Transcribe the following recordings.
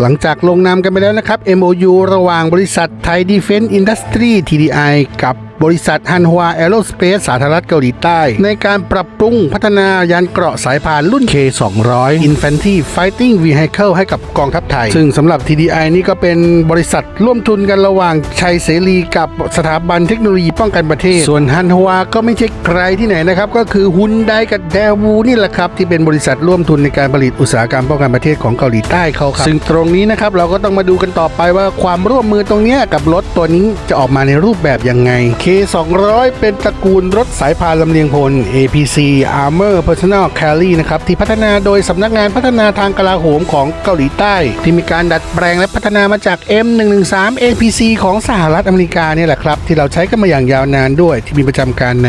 หลังจากลงนามกันไปแล้วนะครับ MOU ระหว่างบริษัทไทยดีเฟนส์อินดัสทรี TDI กับ บริษัทฮันฮวาแอโรสเปซสาธารณรัฐเกาหลีใต้ ในการปรับปรุงพัฒนายานเกราะสายพานรุ่น K200 Infantry Fighting Vehicle ให้กับกองทัพไทย ซึ่งสำหรับ TDI นี่ก็เป็นบริษัทร่วมทุนกันระหว่างชัยเสรีกับสถาบันเทคโนโลยีป้องกันประเทศ ส่วนฮันฮวาก็ไม่ใช่ใครที่ไหนนะครับ ก็คือฮุนไดกับแดวูนี่แหละครับ ที่เป็นบริษัทร่วมทุนในการผลิตอุตสาหกรรมป้องกันประเทศของเกาหลีใต้เขาครับซึ่งตรงนี้นะครับเราก็ต้องมาดูกันต่อไปว่าความร่วมมือตรงนี้กับรถตัวนี้จะออกมาในรูปแบบยังไง K200 เป็นตระกูลรถสายพานลำเลียงพล APC Armor Personal Carry นะครับ ที่พัฒนาโดยสำนักงานพัฒนาทางกลาโหมของเกาหลีใต้ ที่มีการดัดแปลงและพัฒนามาจาก M113 APC ของสหรัฐอเมริกาเนี่ยแหละครับ ที่เราใช้กันมาอย่างยาวนานด้วย ที่มีประจำการใน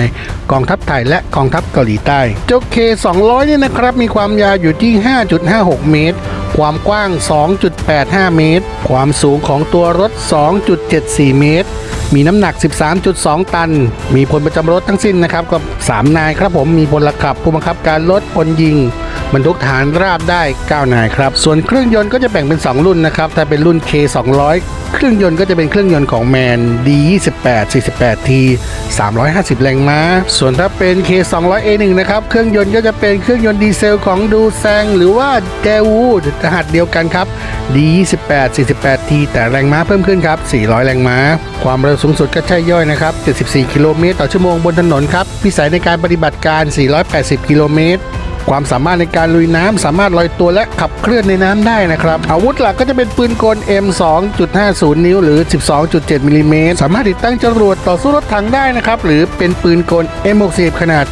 กองทัพไทยและกองทัพเกาหลีใต้เจ้า K200 เนี่ยนะครับมีความยาวอยู่ที่ 5.56 เมตรความกว้าง 2.85 เมตร ความสูงของตัวรถ 2.74 เมตร มีน้ำหนัก 13.2 ตัน มีพลประจำรถทั้งสิ้นนะครับก็3นายครับผมมีพลขับผู้บังคับการรถพลยิงบรรทุกฐานราบได้ 9 นายครับ ส่วนเครื่องยนต์ก็จะแบ่งเป็น 2 รุ่นนะครับ ถ้าเป็นรุ่น K200 เครื่องยนต์ก็จะเป็นเครื่องยนต์ของแมน D28 48T 350 แรงม้า ส่วนถ้าเป็น K200A1 นะครับ เครื่องยนต์ก็จะเป็นเครื่องยนต์ดีเซลของดูแซงหรือว่าเดวูรหัสเดียวกันครับ D28 48T แต่แรงม้าเพิ่มขึ้นครับ 400 แรงม้า ความเร็วสูงสุดก็ใช่ย่อยนะครับ 74 กิโลเมตรต่อชั่วโมงบนถนนครับพิสัยในการปฏิบัติการ 480 กิโลเมตร ความสามารถในการลุยน้ำสามารถลอยตัวและขับเคลื่อนในน้ำได้นะครับ อาวุธหลักก็จะเป็นปืนกล M2.50 นิ้วหรือ 12.7มิลลิเมตรสามารถติดตั้งจรวดต่อสู้รถถังได้นะครับ หรือเป็นปืนกล M60 ขนาด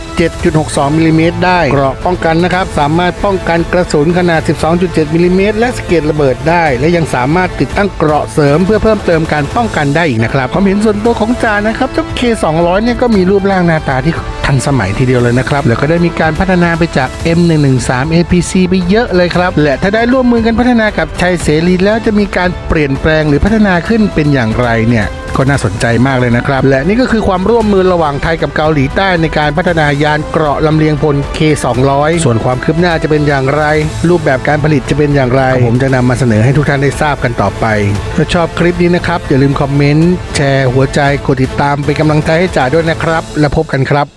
7.62มิลลิเมตรได้เกราะป้องกันนะครับ สามารถป้องกันกระสุนขนาด 12.7มิลลิเมตรและสะเก็ดระเบิดได้ และยังสามารถติดตั้งเกราะเสริมเพื่อเพิ่มเติมการป้องกันได้อีกนะครับความเห็นส่วนตัวของจานะครับเจ้า K200 เนี่ยก็มีรูปร่างหน้าตาที่ ทันสมัยทีเดียวเลยนะครับ แล้วก็ได้มีการพัฒนาไปจาก M113 APC ไปเยอะเลยครับ และถ้าได้ร่วมมือกันพัฒนากับชัยเสรีแล้วจะมีการเปลี่ยนแปลงหรือพัฒนาขึ้นเป็นอย่างไรเนี่ยก็น่าสนใจมากเลยนะครับ และนี่ก็คือความร่วมมือระหว่างไทยกับเกาหลีใต้ในการพัฒนายานเกราะลำเลียงพล K200 ส่วนความคืบหน้าจะเป็นอย่างไร รูปแบบการผลิตจะเป็นอย่างไร ผมจะนำมาเสนอให้ทุกท่านได้ทราบกันต่อไป ถ้าชอบคลิปนี้นะครับ อย่าลืมคอมเมนต์ แชร์หัวใจกดติดตามเป็นกำลังใจให้จ่าด้วยนะครับ แล้วพบกันครับ